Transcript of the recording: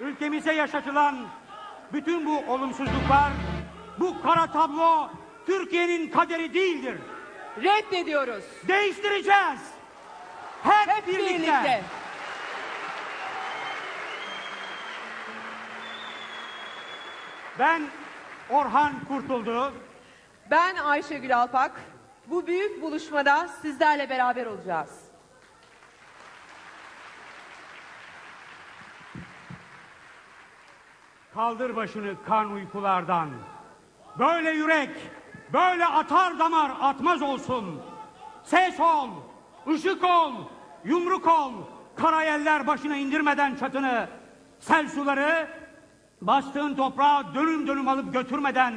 ülkemize yaşatılan bütün bu olumsuzluklar, bu kara tablo Türkiye'nin kaderi değildir. Reddediyoruz. Değiştireceğiz. Hep, Hep birlikte. birlikte. Ben Orhan Kurtuldu. Ben Ayşegül Alpak. Bu büyük buluşmada sizlerle beraber olacağız. Kaldır başını kan uykulardan. Böyle yürek, böyle atar damar atmaz olsun. Ses ol, ışık ol, yumruk ol. Karayeller başına indirmeden çatını. Sel suları bastığın toprağa dönüm dönüm alıp götürmeden